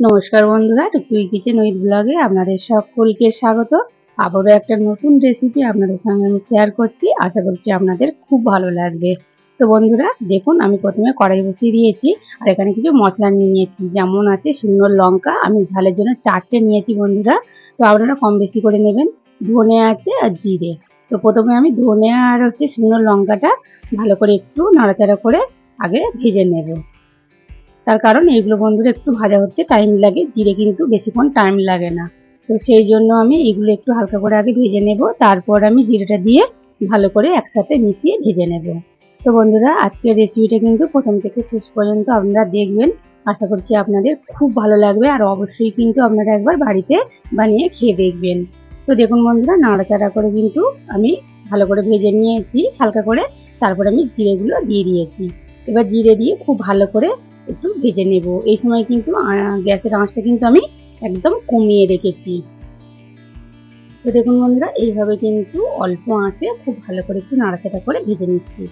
নমস্কার বন্ধুরা, টুকুই কিচেন উইথ ব্লগে আপনাদের সকলকে স্বাগত। আবারও একটা নতুন রেসিপি আপনাদের সঙ্গে আমি শেয়ার করছি। আশা করছি আপনাদের খুব ভালো লাগবে। তো বন্ধুরা, দেখুন, আমি প্রথমে কড়াই বসিয়ে দিয়েছি আর এখানে কিছু মশলা নিয়ে নিয়েছি। যেমন আছে শুকনো লঙ্কা, আমি ঝালের জন্য চারটে নিয়েছি বন্ধুরা। তো আপনারা কম বেশি করে নেবেন। ধনে আছে আর জিরে। তো প্রথমে আমি ধনে আর হচ্ছে শুকনো লঙ্কাটা ভালো করে একটু নাড়াচাড়া করে আগে ভেজে নেব। তার কারণ এইগুলো বন্ধুরা একটু ভাজা হতে টাইম লাগে, জিরে কিন্তু বেশিক্ষণ টাইম লাগে না। তো সেই জন্য আমি এগুলো একটু হালকা করে আগে ভেজে নেব, তারপর আমি জিরেটা দিয়ে ভালো করে একসাথে মিশিয়ে ভেজে নেব। তো বন্ধুরা, আজকের রেসিপিটা কিন্তু প্রথম থেকে শেষ পর্যন্ত আপনারা দেখবেন। আশা করছি আপনাদের খুব ভালো লাগবে আর অবশ্যই কিন্তু আপনারা একবার বাড়িতে বানিয়ে খেয়ে দেখবেন। তো দেখুন বন্ধুরা, নাড়াচাড়া করে কিন্তু আমি ভালো করে ভেজে নিয়েছি, হালকা করে। তারপর আমি জিরেগুলো দিয়ে দিয়েছি। এবার জিরে দিয়ে খুব ভালো করে একটু ভেজে নেব। এই সময় কিন্তু গ্যাসের আঁচটা কিন্তু আমি একদম কমিয়ে রেখেছি। তো দেখুন বন্ধুরা, এইভাবে কিন্তু অল্প আঁচে খুব ভালো করে একটু নাড়াচাড়া করে ভেজে নিচ্ছি।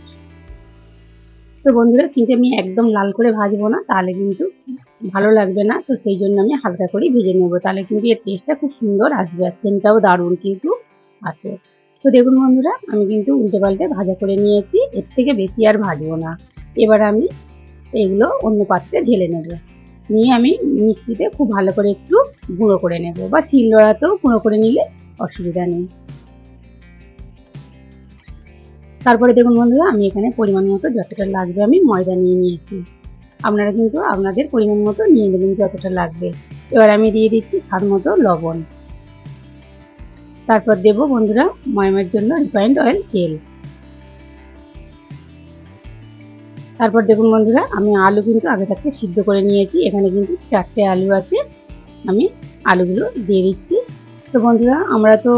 তো বন্ধুরা, কিন্তু আমি একদম লাল করে ভাজবো না, তাহলে কিন্তু ভালো লাগবে না। তো সেই জন্য আমি হালকা করে ভেজে নেব। তাহলে কিন্তু এর টেস্টটা খুব সুন্দর আসবে আর সেন্টটাও দারুণ কিন্তু আসে। তো দেখুন বন্ধুরা, আমি কিন্তু উল্টে পাল্টে ভাজা করে নিয়েছি। এর থেকে বেশি আর ভাজবো না। এবার আমি এগুলো অন্য পাত্রে ঢেলে নেব। নিয়ে আমি মিক্সিতে খুব ভালো করে একটু গুঁড়ো করে নেব বা শিলনোড়াতেও গুঁড়ো করে নিলে অসুবিধা নেই। তারপরে দেখুন বন্ধুরা, আমি এখানে পরিমাণ মতো যতটা লাগবে আমি ময়দা নিয়ে নিয়েছি। আপনারা কিন্তু আপনাদের পরিমাণ মতো নিয়ে নেবেন যতটা লাগবে। এবার আমি দিয়ে দিচ্ছি স্বাদ মতো লবণ। তারপর দেব বন্ধুরা ময়মের জন্য রিফাইন্ড অয়েল তেল। তারপর দেখুন বন্ধুরা, আমি আলু কিন্তু আগে থাকতে সিদ্ধ করে নিয়েছি। এখানে কিন্তু চারটে আলু আছে, আমি আলুগুলো দিয়ে দিচ্ছি। তো বন্ধুরা, আমরা তো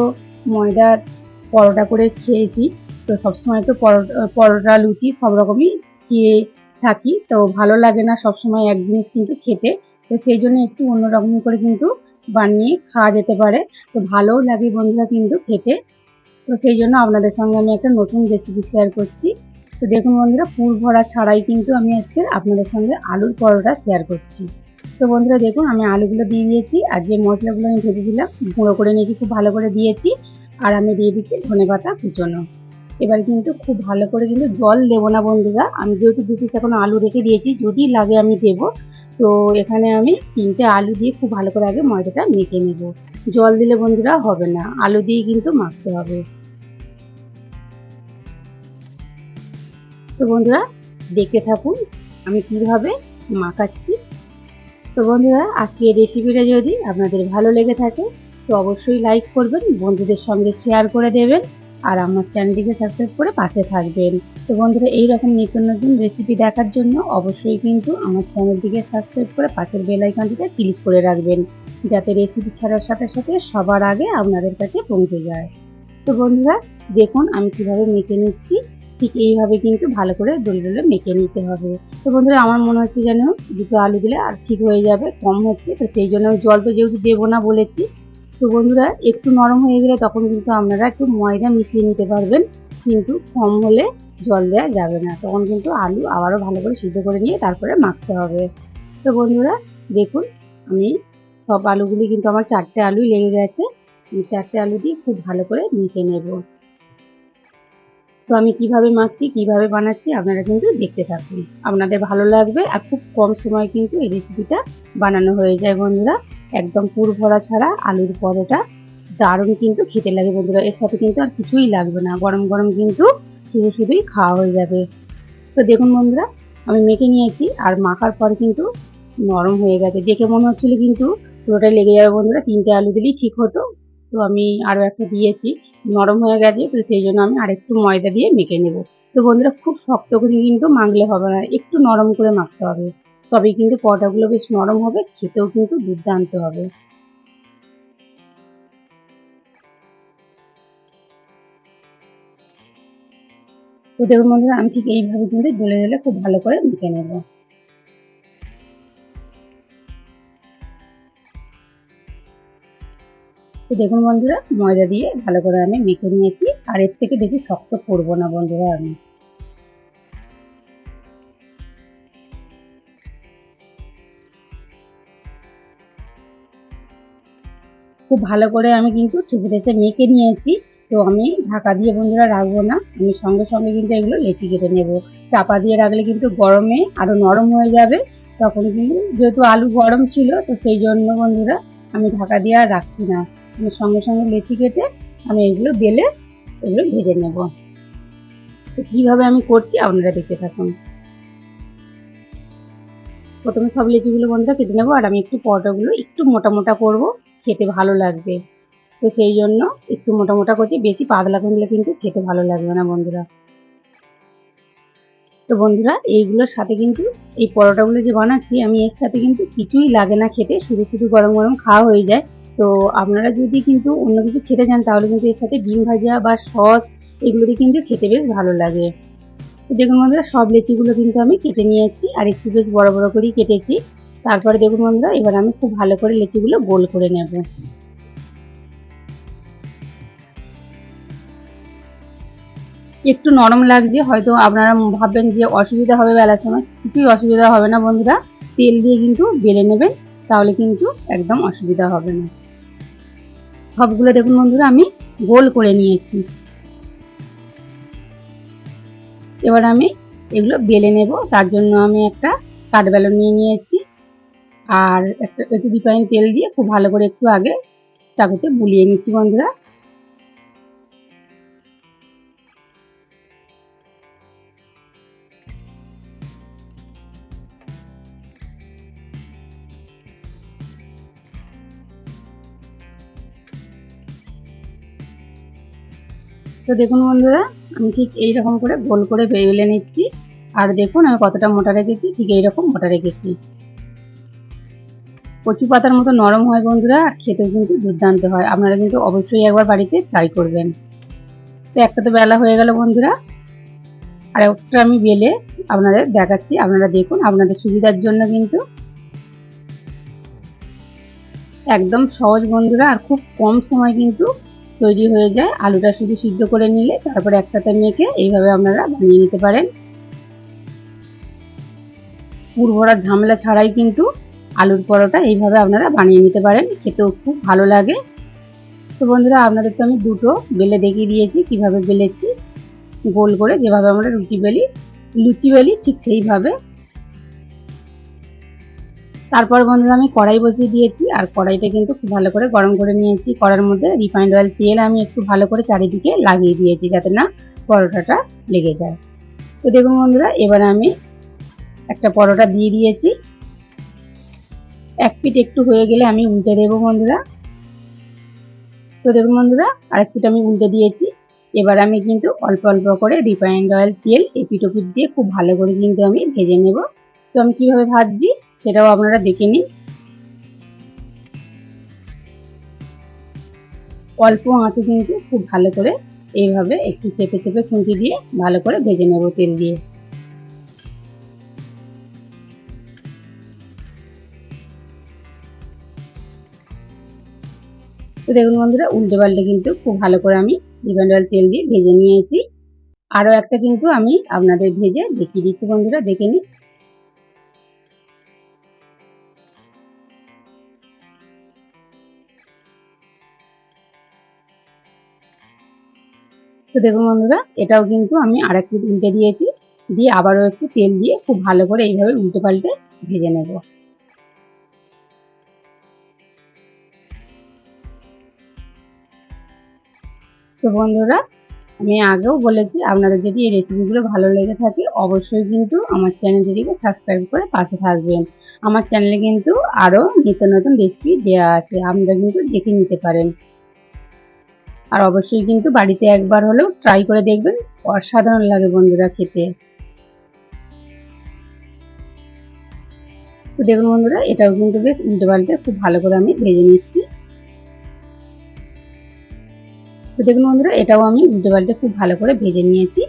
ময়দার পরোটা করে খেয়েছি, তো সবসময় তো পরোটা, লুচি সব রকমই খেয়ে থাকি। তো ভালো লাগে না সবসময় এক জিনিস কিন্তু খেতে। তো সেই জন্য একটু অন্যরকম করে কিন্তু বানিয়ে খাওয়া যেতে পারে। তো ভালোও লাগে বন্ধুরা কিন্তু খেতে। তো সেই জন্য আপনাদের সঙ্গে আমি একটা নতুন রেসিপি শেয়ার করছি। তো দেখুন বন্ধুরা, পুর ভরা ছাড়াই কিন্তু আমি আজকে আপনাদের সঙ্গে আলুর পরোটা শেয়ার করছি। তো বন্ধুরা দেখুন, আমি আলুগুলো দিয়ে দিয়েছি, আর যে মশলাগুলো আমি ভেজেছিলাম, গুঁড়ো করে নিয়েছি, খুব ভালো করে দিয়েছি, আর আমি দিয়ে দিচ্ছি ধনে পাতা কুচোনো। এবার কিন্তু খুব ভালো করে কিন্তু জল দেবো না বন্ধুরা, আমি যেহেতু দু পিস এখন আলু রেখে দিয়েছি, যদি লাগে আমি দেবো। তো এখানে আমি তিনটে আলু দিয়ে খুব ভালো করে আগে ময়দাটা মেখে নেব। জল দিলে বন্ধুরা হবে না, আলু দিয়ে কিন্তু মাখতে হবে। তো বন্ধুরা, দেখতে থাকুন, আমি কীভাবে মাখাচ্ছি। তো বন্ধুরা, আজকে এই রেসিপিটা যদি আপনাদের ভালো লেগে থাকে, তো অবশ্যই লাইক করবেন, বন্ধুদের সঙ্গে শেয়ার করে দেবেন, আর আমার চ্যানেলটিকে সাবস্ক্রাইব করে পাশে থাকবেন। তো বন্ধুরা এই রকম নিত্য নতুন রেসিপি দেখার জন্য অবশ্যই কিন্তু আমার চ্যানেলটিকে সাবস্ক্রাইব করে পাশের বেল আইকনটিতে ক্লিক করে রাখবেন, যাতে রেসিপি ছাড়ার সাথে সাথে সবার আগে আপনাদের কাছে পৌঁছে যায়। তো বন্ধুরা, দেখুন আমি কীভাবে মেখে নিচ্ছি। ঠিক এইভাবে কিন্তু ভালো করে দলে দলে মেখে নিতে হবে। তো বন্ধুরা, আমার মনে হচ্ছে যেন দুটো আলু দিলে আর ঠিক হয়ে যাবে, কম হচ্ছে। তো সেই জন্য জল তো যেহেতু দেবো না বলেছি। তো বন্ধুরা, একটু নরম হয়ে গেলে তখন কিন্তু আপনারা একটু ময়দা মিশিয়ে নিতে পারবেন। কিন্তু কম হলে জল দেওয়া যাবে না। তখন কিন্তু আলু আবারও ভালো করে সিদ্ধ করে নিয়ে তারপরে মাখতে হবে। তো বন্ধুরা, দেখুন, আমি সব আলুগুলি কিন্তু আমার চারটে আলুই লেগে গেছে। চারটে আলু দিয়ে খুব ভালো করে মেখে নেব। তো আমি কীভাবে মাখছি, কীভাবে বানাচ্ছি, আপনারা কিন্তু দেখতে থাকবেন আপনাদের ভালো লাগবে আর খুব কম সময় কিন্তু এই রেসিপিটা বানানো হয়ে যায় বন্ধুরা। একদম পুর ভরা ছাড়া আলুর পরোটা দারুণ কিন্তু খেতে লাগে বন্ধুরা। এর সাথে কিন্তু আর কিছুই লাগবে না। গরম গরম কিন্তু শুধু শুধুই খাওয়া হয়ে যাবে। তো দেখুন বন্ধুরা, আমি মেখে নিয়েছি আর মাখার পর কিন্তু নরম হয়ে গেছে। দেখে মনে হচ্ছিল কিন্তু পুরোটাই লেগে যাবে বন্ধুরা। তিনটে আলু দিলেই ঠিক হতো। তো আমি আরও একটা দিয়েছি। নরম হয়ে গেছে, তো সেই জন্য আমি আরেকটু ময়দা দিয়ে মেখে নেব। তো বন্ধুরা, খুব শক্ত করে কিন্তু মাখলে হবে না, একটু নরম করে মাখতে হবে। তবেই কিন্তু পরোটাগুলো বেশ নরম হবে, খেতেও কিন্তু দুর্দান্ত হবে। তো দেখুন বন্ধুরা, আমি ঠিক এইভাবে কিন্তু দলে দলে খুব ভালো করে মেখে নেব। তো দেখুন বন্ধুরা, ময়দা দিয়ে ভালো করে আমি মেখে নিয়েছি। আর এর থেকে বেশি শক্ত করব না বন্ধুরা আমি। খুব ভালো করে আমি কিন্তু ঠেসে ঠেসে মেখে নিয়েছি। তো আমি ঢাকা দিয়ে বন্ধুরা রাখব না। আমি সঙ্গে সঙ্গে কিন্তু এগুলো লেচি কেটে নেব। চাপা দিয়ে রাখলে কিন্তু গরমে আরও নরম হয়ে যাবে। তখন কিন্তু যেহেতু আলু গরম ছিল, তো সেই জন্য বন্ধুরা আমি ঢাকা দিয়ে আর রাখছি না। সঙ্গে সঙ্গে লেচি কেটে আমি এগুলো বেলে এগুলো ভেজে নেব। তো কীভাবে আমি করছি আপনারা দেখতে থাকুন। প্রথমে সব লেচিগুলো বন্ধুরা কেটে নেব, আর আমি একটু পরোটাগুলো একটু মোটা মোটা করব, খেতে ভালো লাগবে। তো সেই জন্য একটু মোটা মোটা করছি, বেশি পাতলা করলে কিন্তু খেতে ভালো লাগবে না বন্ধুরা। তো বন্ধুরা, এইগুলোর সাথে কিন্তু এই পরোটাগুলো যে বানাচ্ছি, আমি এর সাথে কিন্তু কিছুই লাগে না খেতে, শুধু শুধু গরম গরম খাওয়া হয়ে যায়। তো আপনারা যদি কিন্তু অন্য কিছু খেতে চান, তাহলে কিন্তু এর সাথে ডিম ভাজা বা সস এগুলো দিয়ে কিন্তু খেতে বেশ ভালো লাগে। দেখুন বন্ধুরা, সব লেচিগুলো কিন্তু আমি কেটে নিয়েছি আর একটু বেশ বড় বড় করেই কেটেছি। তারপরে দেখুন বন্ধুরা, এবার আমি খুব ভালো করে লেচিগুলো গোল করে নেব। একটু নরম লাগছে, হয়তো আপনারা ভাববেন যে অসুবিধা হবে বেলার সময়। কিছুই অসুবিধা হবে না বন্ধুরা, তেল দিয়ে কিন্তু বেলে নেবেন, তাহলে কিন্তু একদম অসুবিধা হবে না। সবগুলো দেখুন বন্ধুরা, আমি গোল করে নিয়েছি। এবার আমি এগুলো বেলে নেব, তার জন্য আমি একটা কাঠবেলন নিয়ে নিয়েছি। আর একটা একটু রিফাইন তেল দিয়ে খুব ভালো করে একটু আগে চাকুতে বুলিয়ে নিচ্ছি বন্ধুরা। তো দেখুন বন্ধুরা, আমি ঠিক এই রকম করে গোল করে বেলে নিচ্ছি। আর দেখুন আমি কতটা মোটা রেখেছি, ঠিক এই রকম মোটা রেখেছি। কচু পাতার মতো নরম হয় বন্ধুরা, আর খেতেও কিন্তু দুর্দান্ত হয়। আপনারা কিন্তু অবশ্যই একবার বাড়িতে ট্রাই করবেন। তো একটা তো বেলা হয়ে গেল বন্ধুরা। আর একটা আমি বেলে আপনাদের দেখাচ্ছি, আপনারা দেখুন আপনাদের সুবিধার জন্য কিন্তু। একদম সহজ বন্ধুরা, আর খুব কম সময় কিন্তু তৈরি হয়ে যায়। আলুটা শুধু সিদ্ধ করে নিলে তারপরে একসাথে মেখে এইভাবে আপনারা বানিয়ে নিতে পারেন। পুরভরা ঝামেলা ছাড়াই কিন্তু আলুর পরোটা এইভাবে আপনারা বানিয়ে নিতে পারেন। খেতেও খুব ভালো লাগে। তো বন্ধুরা, আপনাদের তো আমি দুটো বেলে দেখিয়ে দিয়েছি, কীভাবে বেলেছি। গোল করে যেভাবে আমরা রুটি বেলি, লুচি বেলি ঠিক সেইভাবে তারপর বন্ধুরা আমি কড়াই বসিয়ে দিয়েছি, আর কড়াইটা কিন্তু খুব ভালো করে গরম করে নিয়েছি। কড়ার মধ্যে রিফাইন্ড অয়েল তেল আমি একটু ভালো করে চারিদিকে লাগিয়ে দিয়েছি যাতে না পরোটাটা লেগে যায়। তো দেখুন বন্ধুরা, এবার আমি একটা পরোটা দিয়ে দিয়েছি। এক পিঠ একটু হয়ে গেলে আমি উল্টে দেবো বন্ধুরা। তো দেখুন বন্ধুরা, আরেক পিঠ আমি উল্টে দিয়েছি। এবার আমি কিন্তু অল্প অল্প করে রিফাইন্ড অয়েল তেল এপিট ওপিট দিয়ে খুব ভালো করে কিন্তু আমি ভেজে নেব। তো আমি কীভাবে ভাজছি? সেটাও আপনারা দেখে নিন। অল্প আঁচে কিন্তু খুব ভালো করে এইভাবে একটু চেপে চেপে খুঁটি দিয়ে ভালো করে ভেজে নেব তেল দিয়ে। দেখুন বন্ধুরা, উল্টে পাল্টে কিন্তু খুব ভালো করে আমি রিফাইন্ড অয়েল তেল দিয়ে ভেজে নিয়েছি। আরও একটা কিন্তু আমি আপনাদের ভেজে দেখিয়ে দিচ্ছি বন্ধুরা, দেখে নিন। তো দেখুন বন্ধুরা, এটাও কিন্তু আমি আর একটু উল্টে দিয়েছি। দিয়ে আবারও একটু তেল দিয়ে খুব ভালো করে এইভাবে উল্টে পাল্টে ভেজে নেব। তো বন্ধুরা, আমি আগেও বলেছি, আপনাদের যদি এই রেসিপিগুলো ভালো লেগে থাকে, অবশ্যই কিন্তু আমার চ্যানেলটিকে সাবস্ক্রাইব করে পাশে থাকবেন। আমার চ্যানেলে কিন্তু আরও নিত্য নতুন রেসিপি দেওয়া আছে, আপনারা কিন্তু দেখে নিতে পারেন। আর অবশ্যই কিন্তু বাড়িতে একবার হলেও ট্রাই করে দেখবেন। অসাধারণ লাগে বন্ধুরা খেতে। তো দেখুন বন্ধুরা, এটাও কিন্তু বেশ উল্টে পাল্টে খুব ভালো করে আমি ভেজে নিচ্ছি। তো দেখুন বন্ধুরা, এটাও আমি উল্টে পাল্টে খুব ভালো করে ভেজে নিয়েছি।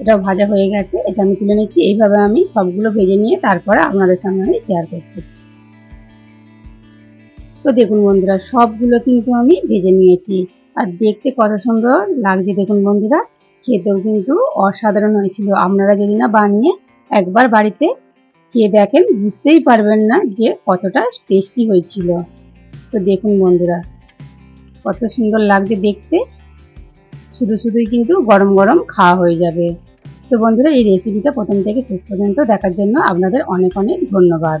এটাও ভাজা হয়ে গেছে, এটা আমি তুলে নিচ্ছি। এইভাবে আমি সবগুলো ভেজে নিয়ে তারপরে আপনাদের সামনে আমি শেয়ার করছি। তো দেখুন বন্ধুরা, সবগুলো কিন্তু আমি ভেজে নিয়েছি। আর দেখতে কত সুন্দর লাগছে দেখুন বন্ধুরা। খেতেও কিন্তু অসাধারণ হয়েছিল। আপনারা যদি না বানিয়ে একবার বাড়িতে খেয়ে দেখেন, বুঝতেই পারবেন না যে কতটা টেস্টি হয়েছিল। তো দেখুন বন্ধুরা, কত সুন্দর লাগছে দেখতে। শুধু শুধুই কিন্তু গরম গরম খাওয়া হয়ে যাবে। তো বন্ধুরা, এই রেসিপিটা প্রথম থেকে শেষ পর্যন্ত দেখার জন্য আপনাদের অনেক অনেক ধন্যবাদ।